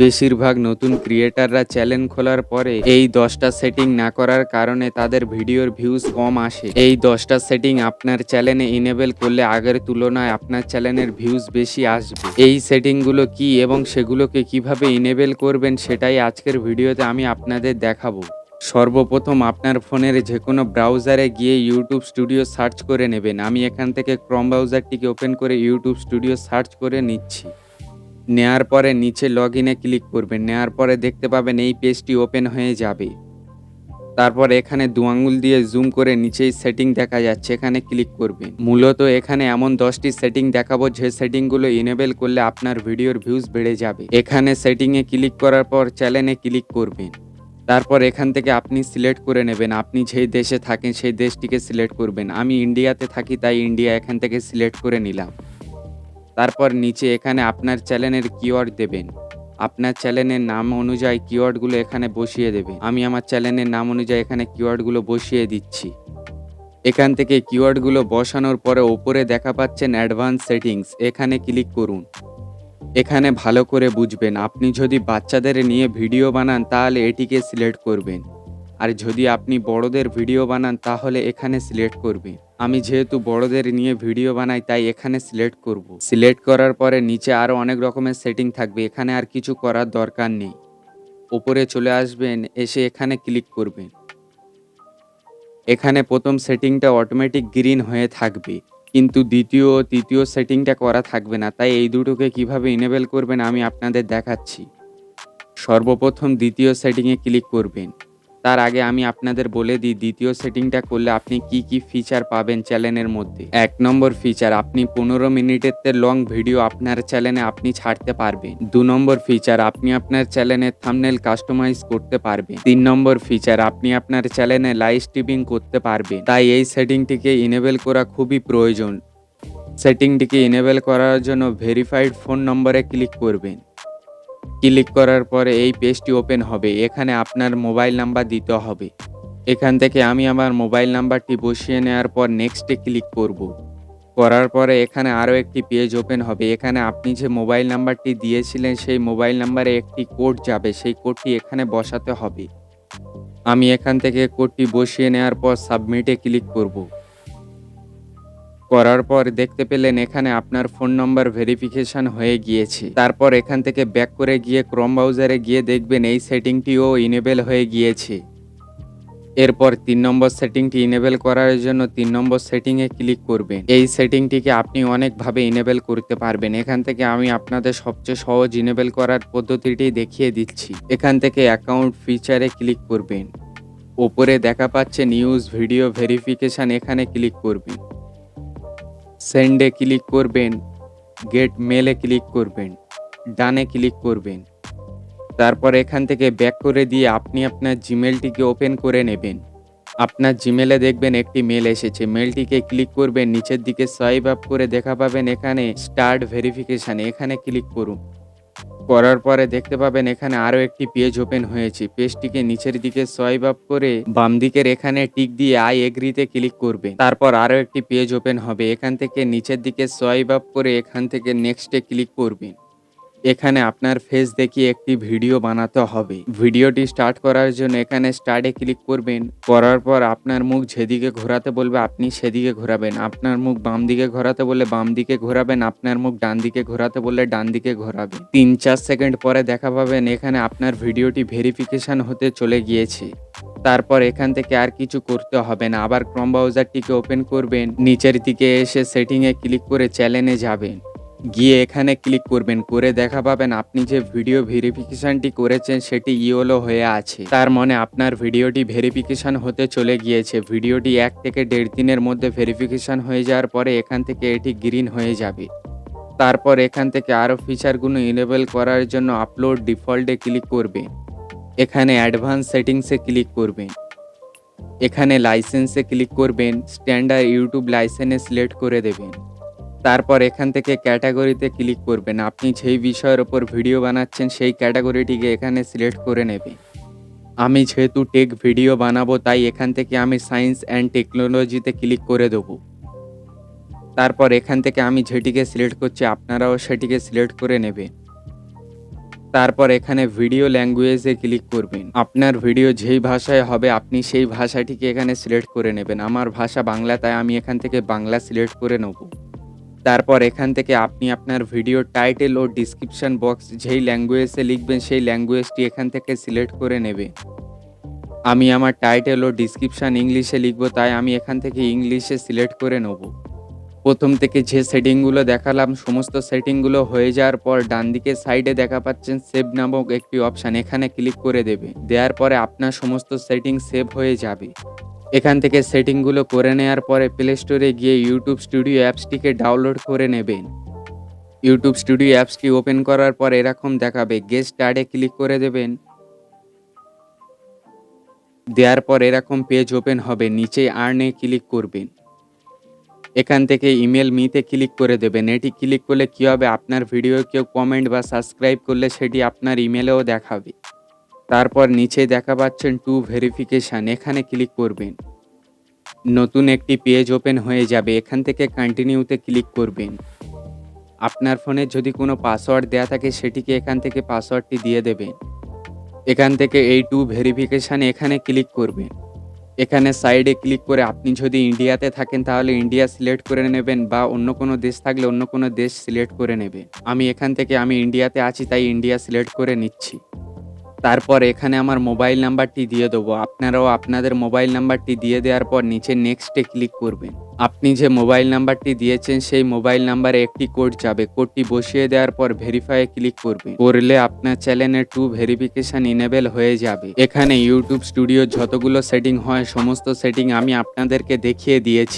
বেশিরভাগ নতুন ক্রিয়েটাররা চ্যানেল খোলার পরে এই দশটা সেটিং না করার কারণে তাদের ভিডিওর ভিউজ কম আসে। এই দশটা সেটিং আপনার চ্যানেলে ইনেবল করলে আগের তুলনায় আপনার চ্যানেলের ভিউজ বেশি আসবে। এই সেটিংগুলো কি এবং সেগুলোকে কীভাবে ইনেবল করবেন সেটাই আজকের ভিডিওতে আমি আপনাদের দেখাবো। সর্বপ্রথম আপনার ফোনের যে কোনো ব্রাউজারে গিয়ে ইউটিউব স্টুডিও সার্চ করে নেবেন। আমি এখান থেকে ক্রম ব্রাউজারটিকে ওপেন করে ইউটিউব স্টুডিও সার্চ করে নিচ্ছি। নেয়ার পরে নিচে লগ ইনে ক্লিক করবেন। নেয়ার পরে দেখতে পাবেন এই পেজটি ওপেন হয়ে যাবে। তারপর এখানে দু আঙুল দিয়ে জুম করে নিচেই সেটিং দেখা যাচ্ছে, এখানে ক্লিক করবেন। মূলত এখানে এমন দশটি সেটিং দেখাবো, যে সেটিংগুলো ইনেবেল করলে আপনার ভিডিওর ভিউজ বেড়ে যাবে। এখানে সেটিংয়ে ক্লিক করার পর চ্যানেলে ক্লিক করবেন। তারপর এখান থেকে আপনি সিলেক্ট করে নেবেন। আপনি যেই দেশে থাকেন, সেই দেশটিকে সিলেক্ট করবেন। আমি ইন্ডিয়াতে থাকি, তাই ইন্ডিয়া এখান থেকে সিলেক্ট করে নিলাম। তারপর নিচে এখানে আপনার চ্যানেলের কিওয়ার্ড দেবেন। আপনার চ্যানেলের নাম অনুযায়ী কিওয়ার্ডগুলো এখানে বসিয়ে দেবেন। আমি আমার চ্যানেলের নাম অনুযায়ী এখানে কিওয়ার্ডগুলো বসিয়ে দিচ্ছি। এখান থেকে কিওয়ার্ডগুলো বসানোর পরে ওপরে দেখা পাচ্ছেন অ্যাডভান্স সেটিংস। এখানে ক্লিক করুন। এখানে ভালো করে বুঝবেন। আপনি যদি বাচ্চাদের নিয়ে ভিডিও বানান, তাহলে এটিকে সিলেক্ট করবেন। আর যদি আপনি বড়দের ভিডিও বানান, তাহলে এখানে সিলেক্ট করবেন। আমি যেহেতু বড়দের নিয়ে ভিডিও বানাই, তাই এখানে সিলেক্ট করব। সিলেক্ট করার পরে নিচে আরও অনেক রকমের সেটিং থাকবে, এখানে আর কিছু করার দরকার নেই। ওপরে চলে আসবেন, এসে এখানে ক্লিক করবেন। এখানে প্রথম সেটিংটা অটোমেটিক গ্রিন হয়ে থাকবে। কিন্তু দ্বিতীয় ও তৃতীয় সেটিংটা করা থাকবে না, তাই এই দুটোকে কীভাবে ইনেবল করবেন আমি আপনাদের দেখাচ্ছি। সর্বপ্রথম দ্বিতীয় সেটিংয়ে ক্লিক করবেন। তার আগে আমি আপনাদের বলে দিই, দ্বিতীয় সেটিংটা করলে আপনি কি কি ফিচার পাবেন চ্যানেলের মধ্যে। এক নম্বর ফিচার আপনি পনেরো মিনিটের লং ভিডিও আপনার চ্যানেলে আপনি ছাড়তে পারবেন। দু নম্বর ফিচার আপনি আপনার চ্যানেলে থামনেল কাস্টমাইজ করতে পারবেন। তিন নম্বর ফিচার আপনি আপনার চ্যানেলে লাইভ স্ট্রিমিং করতে পারবেন। তাই এই সেটিংটিকে ইনেবল করা খুবই প্রয়োজন। সেটিংটিকে ইনেবল করার জন্য ভেরিফাইড ফোন নম্বরে ক্লিক করবেন। ক্লিক করার পরে এই পেজটি ওপেন হবে। এখানে আপনার মোবাইল নাম্বার দিতে হবে। এখান থেকে আমি আমার মোবাইল নাম্বারটি বসিয়ে নেওয়ার পর নেক্সটে ক্লিক করব। করার পরে এখানে আরও একটি পেজ ওপেন হবে। এখানে আপনি যে মোবাইল নাম্বারটি দিয়েছিলেন, সেই মোবাইল নাম্বারে একটি কোড যাবে। সেই কোডটি এখানে বসাতে হবে। আমি এখান থেকে কোডটি বসিয়ে নেওয়ার পর সাবমিটে ক্লিক করব। করার পর দেখতে পেলেন এখানে আপনার ফোন নম্বর ভেরিফিকেশন হয়ে গিয়েছে। তারপর এখান থেকে ব্যাক করে গিয়ে ক্রম ব্রাউজারে গিয়ে দেখবেন এই সেটিংটিও ইনেবেল হয়ে গিয়েছে। এরপর তিন নম্বর সেটিংটি ইনেবল করার জন্য তিন নম্বর সেটিংয়ে ক্লিক করবেন। এই সেটিংটিকে আপনি অনেকভাবে ইনেবল করতে পারবেন। এখান থেকে আমি আপনাদের সবচেয়ে সহজ ইনেবল করার পদ্ধতিটি দেখিয়ে দিচ্ছি। এখান থেকে অ্যাকাউন্ট ফিচারে ক্লিক করবেন। ওপরে দেখা পাচ্ছে নিউজ ভিডিও ভেরিফিকেশন এখানে ক্লিক করবেন। সেন্ডে ক্লিক করবেন গেট মেলে ক্লিক করবেন, ডানে ক্লিক করবেন। তারপর এখান থেকে ব্যাক করে দিয়ে আপনি আপনার জিমেলটিকে ওপেন করে নেবেন। আপনার জিমেলে দেখবেন একটি মেল এসেছে। মেলটিকে ক্লিক করবেন, নিচের দিকে সোয়াইপ আপ করে দেখা পাবেন এখানে স্টার্ট ভেরিফিকেশান এখানে ক্লিক করুন। করার পরে দেখতে পাবেন এখানে আরও একটি পেজ ওপেন হয়েছে। পেজটিকে নিচের দিকে সোয়াইপ আপ করে বাম দিকের এখানে টিক দিয়ে আই এগ্রিতে ক্লিক করবে তারপর আরও একটি পেজ ওপেন হবে। এখান থেকে নিচের দিকে সোয়াইপ আপ করে এখান থেকে নেক্সটে ক্লিক করবেন। এখানে আপনার ফেস দেখিয়ে একটি ভিডিও বানাতে হবে। ভিডিওটি স্টার্ট করার জন্য এখানে স্টার্টে ক্লিক করবেন। করার পর আপনার মুখ যেদিকে ঘোরাতে বলবে আপনি সেদিকে ঘোরাবেন। আপনার মুখ বাম দিকে ঘোরাতে বললে বাম দিকে ঘোরাবেন। আপনার মুখ ডান দিকে ঘোরাতে বললে ডান দিকে ঘোরাবেন। তিন চার সেকেন্ড পরে দেখা পাবেন এখানে আপনার ভিডিওটি ভেরিফিকেশন হতে চলে গিয়েছে। তারপর এখান থেকে আর কিছু করতে হবে না। আবার ক্রম ব্রাউজারটিকে ওপেন করবেন। নিচের দিকে এসে সেটিংয়ে ক্লিক করে চ্যানেলে যাবেন। গিয়ে এখানে ক্লিক করবেন, করে দেখা পাবেন আপনি যে ভিডিও ভেরিফিকেশনটি করেছেন সেটি ইওলো হয়ে আছে। তার মানে আপনার ভিডিওটি ভেরিফিকেশন হতে চলে গিয়েছে। ভিডিওটি এক থেকে দেড় দিনের মধ্যে ভেরিফিকেশন হয়ে যাওয়ার পরে এখান থেকে এটি গ্রিন হয়ে যাবে। তারপর এখান থেকে আরও ফিচারগুলো ইনেবল করার জন্য আপলোড ডিফল্টে ক্লিক করবেন। এখানে অ্যাডভান্স সেটিংসে ক্লিক করবেন। এখানে লাইসেন্সে ক্লিক করবেন। স্ট্যান্ডার্ড ইউটিউব লাইসেন্সে সিলেক্ট করে দেবেন। তারপর এখান থেকে ক্যাটাগরিতে ক্লিক করবেন। আপনি যেই বিষয়ের ওপর ভিডিও বানাচ্ছেন, সেই ক্যাটাগরিটিকে এখানে সিলেক্ট করে নেবে। আমি যেহেতু টেক ভিডিও বানাবো, তাই এখান থেকে আমি সায়েন্স অ্যান্ড টেকনোলজিতে ক্লিক করে দেবো। তারপর এখান থেকে আমি যেটিকে সিলেক্ট করছি, আপনারাও সেটিকে সিলেক্ট করে নেবে তারপর এখানে ভিডিও ল্যাঙ্গুয়েজে ক্লিক করবেন। আপনার ভিডিও যেই ভাষায় হবে, আপনি সেই ভাষাটিকে এখানে সিলেক্ট করে নেবেন। আমার ভাষা বাংলা, তাই আমি এখান থেকে বাংলা সিলেক্ট করে নেব। তারপর এখান থেকে আপনি আপনার ভিডিও টাইটেল ও ডিসক্রিপশন বক্স যেই ল্যাঙ্গুয়েজে লিখবেন, সেই ল্যাঙ্গুয়েজটি এখান থেকে সিলেক্ট করে নেবে। আমি আমার টাইটেল ও ডিসক্রিপশন ইংলিশে লিখব, তাই আমি এখান থেকে ইংলিশে সিলেক্ট করে নেব। প্রথম থেকে যে সেটিংগুলো দেখালাম, সমস্ত সেটিংগুলো হয়ে যাওয়ার পর ডান দিকে সাইডে দেখা পাচ্ছেন সেভ নামক একটি অপশান এখানে ক্লিক করে দেবে। দেওয়ার পরে আপনার সমস্ত সেটিং সেভ হয়ে যাবে। এখান থেকে সেটিংগুলো করে নেওয়ার পরে প্লে স্টোরে গিয়ে ইউটিউব স্টুডিও অ্যাপসটিকে ডাউনলোড করে নেবেন। ইউটিউব স্টুডিও অ্যাপসটি ওপেন করার পর এরকম দেখাবে গেস্ট স্টার্টে ক্লিক করে দেবেন। দেওয়ার পর এরকম পেজ ওপেন হবে, নিচে আর্নে ক্লিক করবেন। এখান থেকে ইমেল মিতে ক্লিক করে দেবেন। এটি ক্লিক করলে কী হবে? আপনার ভিডিও কেউ কমেন্ট বা সাবস্ক্রাইব করলে সেটি আপনার ইমেলেও দেখাবে। তারপর নিচে দেখা পাচ্ছেন টু ভেরিফিকেশান এখানে ক্লিক করবেন। নতুন একটি পেজ ওপেন হয়ে যাবে, এখান থেকে কন্টিনিউতে ক্লিক করবেন। আপনার ফোনে যদি কোনো পাসওয়ার্ড দেয়া থাকে, সেটিকে এখান থেকে পাসওয়ার্ডটি দিয়ে দেবেন। এখান থেকে এই টু ভেরিফিকেশান এখানে ক্লিক করবেন। এখানে সাইডে ক্লিক করে আপনি যদি ইন্ডিয়াতে থাকেন, তাহলে ইন্ডিয়া সিলেক্ট করে নেবেন বা অন্য কোনো দেশ থাকলে অন্য কোনো দেশ সিলেক্ট করে নেবেন আমি এখান থেকে, আমি ইন্ডিয়াতে আছি, তাই ইন্ডিয়া সিলেক্ট করে নিচ্ছি। তারপর এখানে আমার মোবাইল নাম্বারটি দিয়ে দেবো। আপনারাও আপনাদের মোবাইল নাম্বারটি দিয়ে দেওয়ার পর নিচে নেক্সটে ক্লিক করবেন। আপনি যে মোবাইল নাম্বারটি দিয়েছেন, সেই মোবাইল নাম্বারে একটি কোড যাবে। কোডটি বসিয়ে দেওয়ার পর ভেরিফাই ক্লিক করবেন। করলে আপনার চ্যানেলে টু ভেরিফিকেশন ইনেবল হয়ে যাবে। এখানে ইউটিউব স্টুডিও যতগুলো সেটিং হয়, সমস্ত সেটিং আমি আপনাদেরকে দেখিয়ে দিয়েছি।